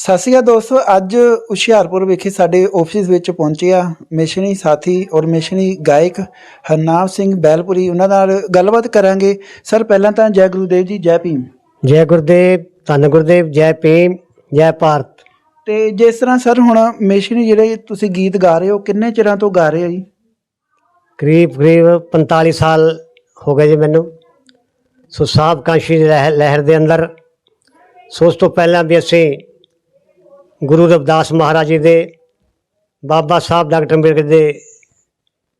ਸਤਿ ਸ਼੍ਰੀ ਅਕਾਲ ਦੋਸਤੋ ਅੱਜ ਹੁਸ਼ਿਆਰਪੁਰ ਵਿਖੇ ਸਾਡੇ ਆਫਿਸ ਵਿੱਚ ਪਹੁੰਚੇ ਆ ਮਿਸ਼ਨੀ ਸਾਥੀ ਔਰ ਮਿਸ਼ਨੀ ਗਾਇਕ ਹਰਨਾਮ ਸਿੰਘ ਬੈਲਪੁਰੀ। ਉਹਨਾਂ ਨਾਲ ਗੱਲਬਾਤ ਕਰਾਂਗੇ। ਸਰ ਪਹਿਲਾਂ ਤਾਂ ਜੈ ਗੁਰੂਦੇਵ ਜੀ ਜੈ ਭੀਮ। ਜੈ ਗੁਰਦੇਵ ਧੰਨ ਗੁਰਦੇਵ ਜੈ ਭੀਮ ਜੈ ਭਾਰਤ। ਤੇ ਜਿਸ ਤਰ੍ਹਾਂ ਸਰ ਹੁਣ ਮਿਸ਼ਨੀ ਜਿਹੜੇ ਤੁਸੀਂ ਗੀਤ ਗਾ ਰਹੇ ਹੋ ਕਿੰਨੇ ਚਿਰਾਂ ਤੋਂ ਗਾ ਰਹੇ ਹੋ ਜੀ? ਕਰੀਬ ਕਰੀਬ 45 ਸਾਲ ਹੋ ਗਏ ਜੀ ਮੈਨੂੰ। ਸੋ ਸਾਬ ਕਾਂਸ਼ੀ ਲਹਿਰ ਦੇ ਅੰਦਰ ਸੋ ਉਸ ਤੋਂ ਪਹਿਲਾਂ ਵੀ ਅਸੀਂ ਗੁਰੂ ਰਵਿਦਾਸ ਮਹਾਰਾਜ ਜੀ ਦੇ ਬਾਬਾ ਸਾਹਿਬ ਡਾਕਟਰ ਅੰਬੇਡਕਰ ਦੇ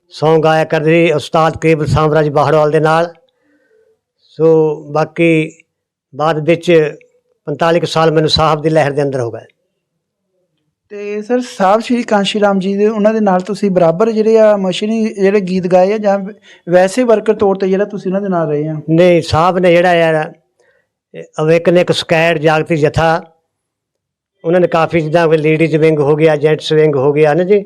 ਸੌਂਗ ਗਾਇਆ ਕਰਦੇ ਸੀ ਉਸਤਾਦ ਕੇਬਲ ਸਾਮਰਾਜ ਬਾਹੜਵਾਲ ਦੇ ਨਾਲ। ਸੋ ਬਾਕੀ ਬਾਅਦ ਵਿੱਚ 45 ਕੁ ਸਾਲ ਮੈਨੂੰ ਸਾਹਿਬ ਦੀ ਲਹਿਰ ਦੇ ਅੰਦਰ ਹੋ ਗਏ। ਤੇ ਸਰ ਸਾਹਿਬ ਸ਼੍ਰੀ ਕਾਂਸ਼ੀ ਰਾਮ ਜੀ ਦੇ ਉਹਨਾਂ ਦੇ ਨਾਲ ਤੁਸੀਂ ਬਰਾਬਰ ਜਿਹੜੇ ਆ ਮਸ਼ੀਨੀ ਜਿਹੜੇ ਗੀਤ ਗਾਏ ਆ ਜਾਂ ਵੈਸੇ ਵਰਕਰ ਤੌਰ ਤੇ ਜਿਹੜਾ ਤੁਸੀਂ ਉਹਨਾਂ ਦੇ ਨਾਲ ਰਹੇ ਆ? ਨਹੀਂ ਸਾਹਿਬ ਨੇ ਜਿਹੜਾ ਯਾਰ ਅਵੇਕਨਿਕ ਸਕੈਡ ਜਾਗਤੀ ਜਥਾ ਉਹਨਾਂ ਨੇ ਕਾਫੀ ਜਿੱਦਾਂ ਲੇਡੀਜ਼ ਵਿੰਗ ਹੋ ਗਿਆ ਜੈਂਟਸ ਵਿੰਗ ਹੋ ਗਿਆ ਨਾ ਜੀ?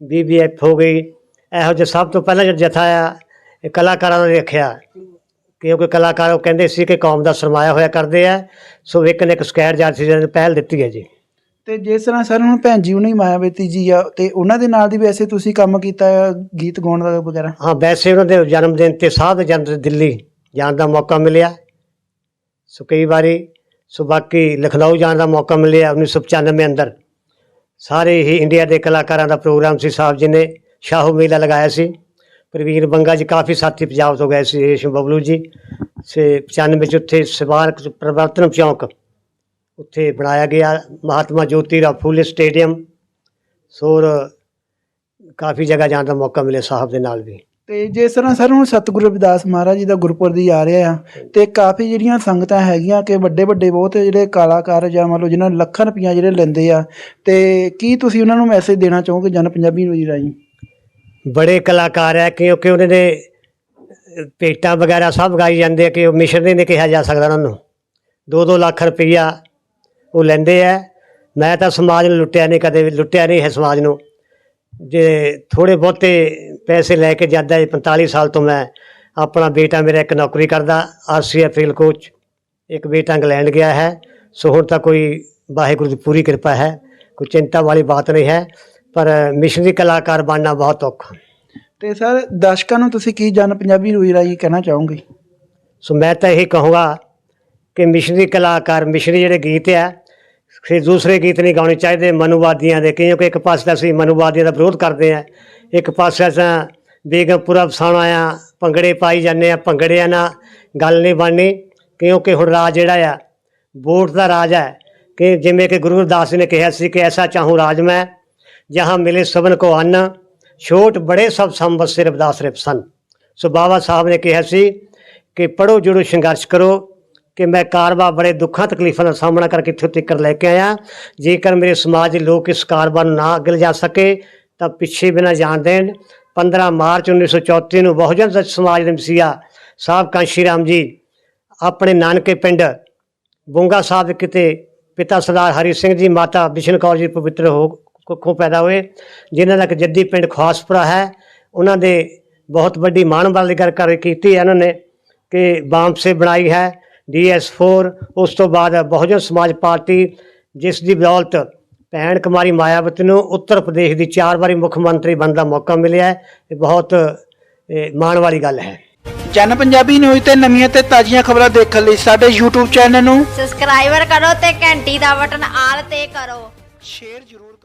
ਬੀਬੀਐਫ ਹੋ ਗਈ। ਇਹੋ ਜਿਹੇ ਸਭ ਤੋਂ ਪਹਿਲਾਂ ਜਿਹੜਾ ਜਥਾ ਆ ਇਹ ਕਲਾਕਾਰਾਂ ਨੇ ਰੱਖਿਆ ਕਿਉਂਕਿ ਕਲਾਕਾਰ ਉਹ ਕਹਿੰਦੇ ਸੀ ਕਿ ਕੌਮ ਦਾ ਸਰਮਾਇਆ ਹੋਇਆ ਕਰਦੇ ਆ ਸੋ ਅਵੇਕਨਿਕ ਸਕੈਡ ਜਾਗਤੀ ਜਥਾ ਨੇ ਪਹਿਲ ਦਿੱਤੀ ਹੈ ਜੀ। ਤੇ ਜਿਸ ਤਰ੍ਹਾਂ ਸਰ ਹੁਣ ਭੈਣ ਜੀ ਉਹਨੇ ਮਾਇਆਵਤੀ ਜੀ ਆ ਤੇ ਉਹਨਾਂ ਦੇ ਨਾਲ ਦੀ ਵੈਸੇ ਤੁਸੀਂ ਕੰਮ ਕੀਤਾ ਗੀਤ ਗਾਉਣ ਦਾ ਵਗੈਰਾ? ਹਾਂ ਵੈਸੇ ਉਹਨਾਂ ਦੇ ਜਨਮ ਦਿਨ ਤੇ ਦੇ ਜਨਮ ਦਿਨ ਦਿੱਲੀ ਜਾਣ ਦਾ ਮੌਕਾ ਮਿਲਿਆ। ਸੋ ਕਈ ਵਾਰੀ ਸੋ ਬਾਕੀ ਲਖਨਊ ਜਾਣ ਦਾ ਮੌਕਾ ਮਿਲਿਆ 1995 ਅੰਦਰ। ਸਾਰੇ ਹੀ ਇੰਡੀਆ ਦੇ ਕਲਾਕਾਰਾਂ ਦਾ ਪ੍ਰੋਗਰਾਮ ਸੀ, ਸਾਹਿਬ ਜੀ ਨੇ ਸ਼ਾਹੂ ਮੇਲਾ ਲਗਾਇਆ ਸੀ। ਪ੍ਰਵੀਨ ਬੰਗਾ ਜੀ ਕਾਫੀ ਸਾਥੀ ਪੰਜਾਬ ਤੋਂ ਗਏ ਸੀ, ਰੇਸ਼ਮ ਬਬਲੂ ਜੀ। ਸੇ 95 ਵਿੱਚ ਉੱਥੇ ਸਵਾਰਕ ਪ੍ਰਵਰਤਨ ਚੌਂਕ ਉੱਥੇ ਬਣਾਇਆ ਗਿਆ, ਮਹਾਤਮਾ ਜੋਤੀ ਰਾਓ ਫੂਲੇ ਸਟੇਡੀਅਮ। ਸੋਰ ਕਾਫੀ ਜਗ੍ਹਾ ਜਾਣ ਦਾ ਮੌਕਾ ਮਿਲਿਆ ਸਾਹਿਬ ਦੇ ਨਾਲ ਵੀ। ਤੇ ਜਿਸ ਤਰ੍ਹਾਂ ਸਰ ਹੁਣ ਸਤਿਗੁਰੂ ਰਵਿਦਾਸ ਮਹਾਰਾਜ ਜੀ ਦਾ ਗੁਰਪੁਰਬ ਦੀ ਆ ਰਿਹਾ ਆ, ਤੇ ਕਾਫੀ ਜਿਹੜੀਆਂ ਸੰਗਤਾਂ ਹੈਗੀਆਂ ਕਿ ਵੱਡੇ ਵੱਡੇ ਬਹੁਤ ਜਿਹੜੇ ਕਲਾਕਾਰ ਜਾਂ ਮੰਨ ਲਓ ਜਿਨ੍ਹਾਂ ਨੂੰ ਲੱਖਾਂ ਰੁਪਈਆ ਜਿਹੜੇ ਲੈਂਦੇ ਆ, ਤੇ ਕੀ ਤੁਸੀਂ ਉਹਨਾਂ ਨੂੰ ਮੈਸੇਜ ਦੇਣਾ ਚਾਹੋਗੇ ਜਨ ਪੰਜਾਬੀ ਨੂੰ ਰਾਹੀਂ? ਬੜੇ ਕਲਾਕਾਰ ਹੈ ਕਿਉਂਕਿ ਉਹਨਾਂ ਦੇ ਪੇਟਾਂ ਵਗੈਰਾ ਸਭ ਗਾਈ ਜਾਂਦੇ ਆ ਕਿ ਉਹ ਮਿਸ਼ਨਰੀ ਨੇ ਕਿਹਾ ਜਾ ਸਕਦਾ ਉਹਨਾਂ ਨੂੰ। 2-2 ਲੱਖ ਰੁਪਈਆ ਉਹ ਲੈਂਦੇ ਆ। ਮੈਂ ਤਾਂ ਸਮਾਜ ਨੂੰ ਲੁੱਟਿਆ ਨਹੀਂ, ਕਦੇ ਵੀ ਲੁੱਟਿਆ ਨਹੀਂ ਹੈ ਸਮਾਜ ਨੂੰ। ਜੇ ਥੋੜੇ ਬਹੁਤੇ ਪੈਸੇ ਲੈ ਕੇ ਜਾਂਦਾ ਹੈ 45 ਸਾਲ ਤੋਂ ਮੈਂ ਆਪਣਾ ਬੇਟਾ ਮੇਰਾ ਇੱਕ ਨੌਕਰੀ ਕਰਦਾ ਆਰਸੀਐਫ ਫੀਲਡ ਕੋਚ ਇੱਕ ਬੇਟਾ ਇੰਗਲੈਂਡ ਗਿਆ ਹੈ ਸੋ ਹੁਣ ਤਾਂ ਕੋਈ ਵਾਹਿਗੁਰੂ ਦੀ ਪੂਰੀ ਕਿਰਪਾ ਹੈ ਕੋਈ ਚਿੰਤਾ ਵਾਲੀ ਬਾਤ ਨਹੀਂ ਹੈ ਪਰ ਮਿਸ਼ਨਰੀ ਕਲਾਕਾਰ ਬਣਨਾ ਬਹੁਤ ਔਖਾ। ਤੇ ਸਰ ਦਰਸ਼ਕਾਂ ਨੂੰ ਤੁਸੀਂ ਕੀ ਜਨ ਪੰਜਾਬੀ ਨੂੰ ਰਾਹੀਂ ਕਹਿਣਾ ਚਾਹੋਗੇ? ਸੋ ਮੈਂ ਤਾਂ ਇਹ ਕਹੂੰਗਾ ਕਿ ਮਿਸ਼ਨਰੀ ਕਲਾਕਾਰ ਮਿਸ਼ਨਰੀ ਜਿਹੜੇ ਗੀਤ ਆ ਫਿਰ ਦੂਸਰੇ ਗੀਤ ਨਹੀਂ ਗਾਉਣੇ ਚਾਹੀਦੇ, ਮਨੁਵਾਦੀਆਂ ਦੇ, ਕਿਉਂਕਿ ਇੱਕ ਪਾਸੇ ਤਾਂ ਅਸੀਂ ਮਨੁਵਾਦੀਆਂ ਦਾ ਵਿਰੋਧ ਕਰਦੇ ਆ ਇੱਕ ਪਾਸੇ ਅਸਾਂ ਬੇਗਮਪੁਰਾ ਫਸਾਉਣਾ ਆ, ਭੰਗੜੇ ਪਾਈ ਜਾਂਦੇ ਆ ਭੰਗੜਿਆਂ ਨਾਲ ਗੱਲ ਨਹੀਂ ਬਣਨੀ, ਕਿਉਂਕਿ ਹੁਣ ਰਾਜ ਜਿਹੜਾ ਆ, ਵੋਟ ਦਾ ਰਾਜ ਹੈ, ਕਿ ਜਿਵੇਂ ਕਿ ਗੁਰੂ ਰਵਿਦਾਸ ਜੀ ਨੇ ਕਿਹਾ ਸੀ ਕਿ ਐਸਾ ਚਾਹੂੰ ਰਾਜ ਮੈਂ, ਜਹਾਂ ਮਿਲੇ ਸਭਨ ਕੋ ਅੰਨ, ਛੋਟ ਬੜੇ ਸਭ ਸੰਵਤ ਸਿਰ ਰਵਿਦਾਸ ਰਿਪਸਨ। ਸੋ ਬਾਬਾ ਸਾਹਿਬ ਨੇ ਕਿਹਾ ਸੀ ਕਿ ਪੜੋ ਜੁੜੋ, ਸੰਘਰਸ਼ ਕਰੋ ਕਿ ਮੈਂ ਕਾਰਵਾ ਬੜੇ ਦੁੱਖਾਂ, ਤਕਲੀਫਾਂ ਦਾ ਸਾਹਮਣਾ ਕਰਕੇ ਇੱਥੇ ਤੱਕ ਲੈ ਕੇ ਆਇਆ। ਜੇਕਰ ਮੇਰੇ ਸਮਾਜ ਦੇ ਲੋਕ ਇਸ ਕਾਰਵਾ ਨੂੰ ਨਾ ਅੱਗੇ ਲਿਜਾ ਸਕੇ, ਤਾਂ ਪਿੱਛੇ ਬਿਨਾ ਜਾਣ ਦੇਣ। 15 ਮਾਰਚ 1934 ਨੂੰ ਬਹੁਜਨ ਸਮਾਜ ਦੇ ਮਸੀਹਾ ਸਾਹਿਬ ਕਾਂਸ਼ੀ ਰਾਮ ਜੀ, ਆਪਣੇ ਨਾਨਕੇ ਪਿੰਡ ਬੁੰਗਾ ਸਾਹਿਬ ਕਿਤੇ ਪਿਤਾ ਸਰਦਾਰ ਹਰੀ ਸਿੰਘ ਜੀ, ਮਾਤਾ ਬਿਸ਼ਨ ਕੌਰ ਜੀ ਪਵਿੱਤਰ ਹੋ, ਕੁੱਖੋਂ ਪੈਦਾ ਹੋਏ, ਜਿਨ੍ਹਾਂ ਦਾ ਇੱਕ ਜੱਦੀ ਪਿੰਡ ਖਵਾਸਪੁਰਾ ਹੈ। ਉਹਨਾਂ ਦੇ ਬਹੁਤ ਵੱਡੀ ਮਾਣ ਵਾਲੀ ਗੱਲ ਕਰ ਕੀਤੀ ਹੈ ਉਹਨਾਂ ਨੇ ਕਿ ਬਾਂਪ ਸੇ ਬਣਾਈ ਹੈ। ਡੀਐਸ4 ਉਸ ਤੋਂ ਬਾਅਦ ਬਹੁਜਨ ਸਮਾਜ ਪਾਰਟੀ ਜਿਸ ਦੀ ਬਦੌਲਤ ਭੈਣ ਕੁਮਾਰੀ ਮਾਇਆਵਤੀ ਨੂੰ ਉੱਤਰ ਪ੍ਰਦੇਸ਼ ਦੀ ਚਾਰ ਵਾਰੀ ਮੁੱਖ ਮੰਤਰੀ ਬਣਨ ਦਾ ਮੌਕਾ ਮਿਲਿਆ ਹੈ ਇਹ ਬਹੁਤ ਮਾਣ ਵਾਲੀ ਗੱਲ ਹੈ। ਜਨ ਪੰਜਾਬੀ ਨਿਊਜ਼ ਤੇ ਨਵੀਆਂ ਤੇ ਤਾਜ਼ੀਆਂ ਖਬਰਾਂ ਦੇਖਣ ਲਈ ਸਾਡੇ YouTube ਚੈਨਲ ਨੂੰ ਸਬਸਕ੍ਰਾਈਬਰ ਕਰੋ ਤੇ ਘੰਟੀ ਦਾ ਬਟਨ ਆਲ ਤੇ ਕਰੋ। ਸ਼ੇਅਰ ਜ਼ਰੂਰ